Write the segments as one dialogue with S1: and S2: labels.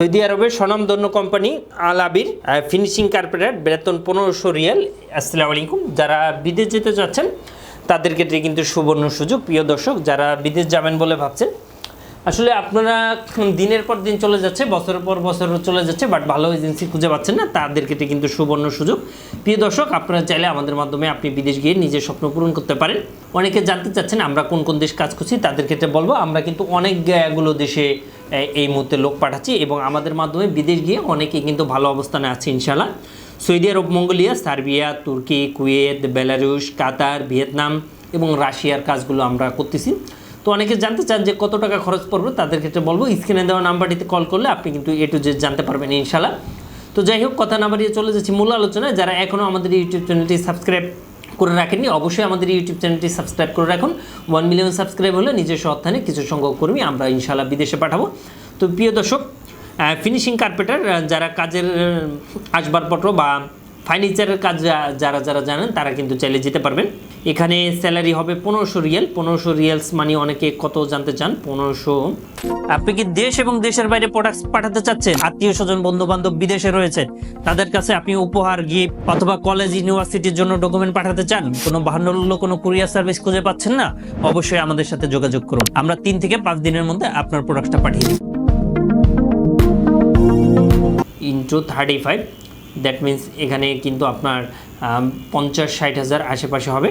S1: Saudi আরবের স্বনামধন্য company Al Abir finishing carpenter বেতন পনেরোশো রিয়াল। আসসালামু আলাইকুম। যারা বিদেশ যেতে চাচ্ছেন, তাদের ক্ষেত্রে কিন্তু সুবর্ণ সুযোগ। প্রিয় দর্শক, যারা বিদেশ যাবেন বলে ভাবছেন, আসলে আপনারা দিনের পর দিন চলে যাচ্ছে, বছরের পর বছর চলে যাচ্ছে বাট ভালো এজেন্সি খুঁজে পাচ্ছেন না, তাদের ক্ষেত্রে কিন্তু সুবর্ণ সুযোগ। প্রিয় দর্শক, আপনারা চাইলে আমাদের মাধ্যমে আপনি বিদেশ গিয়ে নিজের স্বপ্ন পূরণ করতে পারেন। অনেকে জানতে চাচ্ছেন, আমরা কোন কোন দেশ কাজ করছি, তাদের ক্ষেত্রে বলব, আমরা কিন্তু অনেকগুলো দেশে এই মুহূর্তে লোক পাঠাচ্ছি এবং আমাদের মাধ্যমে বিদেশ গিয়ে অনেকেই কিন্তু ভালো অবস্থানে আছে ইনশাল্লাহ সৌদি আরব, মঙ্গোলিয়া, সার্বিয়া, তুর্কি, কুয়েত, বেলারুশ, কাতার, ভিয়েতনাম এবং রাশিয়ার কাজগুলো আমরা করতেছি। তো অনেকে জানতে চান যে কত টাকা খরচ পড়বে, তাদের ক্ষেত্রে বলব, স্ক্রিনে দেওয়া নাম্বারটিতে কল করলে আপনি কিন্তু এ টু জেড জানতে পারবেন ইনশাল্লাহ তো যাই হোক, কথা না বাড়িয়ে চলে যাচ্ছি মূল আলোচনায়। যারা এখনও আমাদের ইউটিউব চ্যানেলটি সাবস্ক্রাইব করে রাখেননি, অবশ্যই আমাদের ইউটিউব চ্যানেলটি সাবস্ক্রাইব করে রাখুন। ওয়ান মিলিয়ন সাবস্ক্রাইব হলে নিজস্ব অর্থানে কিছু সংখ্যক কর্মী আমরা ইনশাল্লাহ বিদেশে পাঠাবো। তো প্রিয় দর্শক ফিনিশিং কার্পেটার যারা কাজের আসবাবপত্র বা ফার্নিচারের কাজ যারা যারা জানেন, তারা কিন্তু চাইলে যেতে পারবেন। এখানে স্যালারি হবে পনেরোশো রিয়াল। পনেরোশো রিয়ালস মানে অনেকে কত জানতে চান? পনেরোশো। আপনি কি দেশ এবং দেশের বাইরে প্রোডাক্ট পাঠাতে চাচ্ছেন? আত্মীয় স্বজন বন্ধু বান্ধব বিদেশে রয়েছে। তাদের কাছে আপনি উপহার গিফট অথবা কলেজ ইউনিভার্সিটির জন্য ডকুমেন্ট পাঠাতে চান? কোনো বাহান্ন কোনো কুরিয়ার সার্ভিস খুঁজে পাচ্ছেন না? অবশ্যই আমাদের সাথে যোগাযোগ করুন। আমরা তিন থেকে পাঁচ দিনের মধ্যে আপনার প্রোডাক্টটা পাঠিয়ে দিই। Into thirty five that means এখানে কিন্তু আপনার পঞ্চাশ, ষাট হাজার আশেপাশে হবে।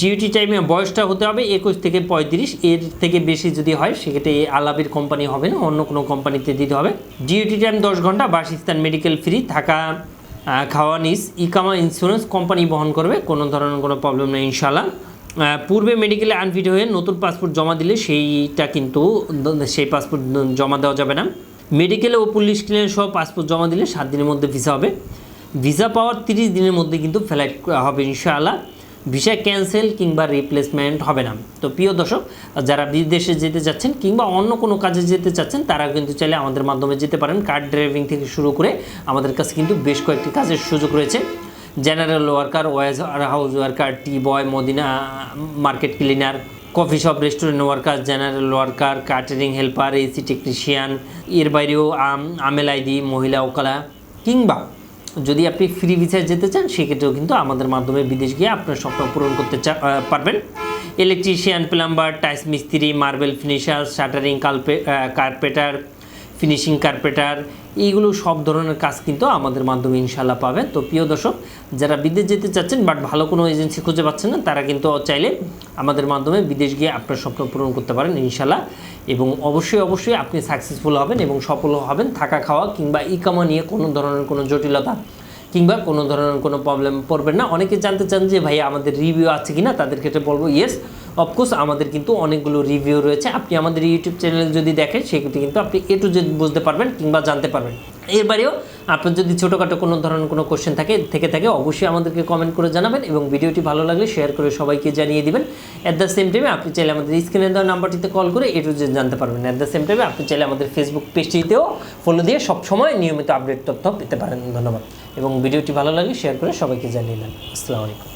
S1: ডিউটি টাইমে বয়সটা হতে হবে একুশ থেকে পঁয়ত্রিশ। এর থেকে বেশি যদি হয়, সেক্ষেত্রে এই আলাবির কোম্পানি হবে না, অন্য কোনো কোম্পানিতে দিতে হবে। ডিউটি টাইম দশ ঘণ্টা, বাসস্থান মেডিকেল ফ্রি থাকা খাওয়া, নিস ইকামা ইন্স্যুরেন্স কোম্পানি বহন করবে, কোনো ধরনের কোনো প্রবলেম নেই ইনশাল্লাহ পূর্বে মেডিকেলে আনফিট হয়ে নতুন পাসপোর্ট জমা দিলে সেইটা কিন্তু, সেই পাসপোর্ট জমা দেওয়া যাবে না। মেডিকেলে ও পুলিশ ক্লিয়ার সহ পাসপোর্ট জমা দিলে সাত দিনের মধ্যে ভিসা হবে। ভিসা পাওয়ার তিরিশ দিনের মধ্যে কিন্তু ফ্লাইট হবে ইনশাআল্লাহ। ভিসা ক্যান্সেল কিংবা রিপ্লেসমেন্ট হবে না। তো প্রিয় দর্শক, যারা বিদেশে যেতে চাচ্ছেন কিংবা অন্য কোনো কাজে যেতে চাচ্ছেন তারা কিন্তু চাইলে আমাদের মাধ্যমে যেতে পারেন। কার ড্রাইভিং থেকে শুরু করে আমাদের কাছে কিন্তু বেশ কয়েকটি কাজের সুযোগ রয়েছে। General worker wise house worker tea boy Medina market cleaner coffee shop restaurant worker general worker catering helper AC technician এর বাইরেও আম- আমেল আইডি মহিলা ওকালা, কিংবা যদি আপনি ফ্রি ভিসায় যেতে চান, সেক্ষেত্রেও কিন্তু আমাদের মাধ্যমে বিদেশ গিয়ে আপনার স্বপ্ন পূরণ করতে পারবেন। ইলেকট্রিশিয়ান প্লাম্বার টাইস মিস্ত্রি marble finisher shuttering carpenter finishing carpenter এইগুলো সব ধরনের কাজ কিন্তু আমাদের মাধ্যমে ইনশাল্লাহ পাবেন। তো প্রিয় দর্শক, যারা বিদেশ যেতে চাচ্ছেন বাট ভালো কোনো এজেন্সি খুঁজে পাচ্ছেন না, তারা কিন্তু চাইলে আমাদের মাধ্যমে বিদেশ গিয়ে আপনার স্বপ্ন পূরণ করতে পারেন ইনশাল্লাহ এবং অবশ্যই অবশ্যই আপনি সাকসেসফুল হবেন এবং সফল হবেন থাকা খাওয়া কিংবা ইকামা নিয়ে কোনো ধরনের কোনো জটিলতা কিংবা কোনো ধরনের কোনো প্রবলেম পড়বেন না। অনেকে জানতে চান যে ভাই আমাদের রিভিউ আছে কি না তাদের ক্ষেত্রে বলব ইয়েস অফকোর্স আমাদের কিন্তু অনেকগুলো রিভিউ রয়েছে। আপনি আমাদের ইউটিউব চ্যানেল যদি দেখেন, সেক্ষেত্রে কিন্তু আপনি এ টু জেড বুঝতে পারবেন কিংবা জানতে পারবেন। এর বাইরেও আপনার যদি ছোটোখাটো কোনো ধরনের কোনো কোশ্চেন থাকে, থেকে থাকে, অবশ্যই আমাদেরকে কমেন্ট করে জানাবেন এবং ভিডিওটি ভালো লাগলে শেয়ার করে সবাইকে জানিয়ে দেবেন। অ্যাট দ্য সেম টাইমে আপনি চাইলে আমাদের স্ক্রিনে দেওয়া নাম্বারটিতে কল করে এ টু জানতে পারবেন। অ্যাট দ্য সেম টাইমে আপনি চাইলে আমাদের ফেসবুক পেজটিতেও ফলো দিয়ে সবসময় নিয়মিত আপডেট তথ্য পেতে পারেন। ধন্যবাদ। এবং ভিডিওটি ভালো লাগলে শেয়ার করে সবাইকে জানিয়ে দেন। আসসালামু আলাইকুম।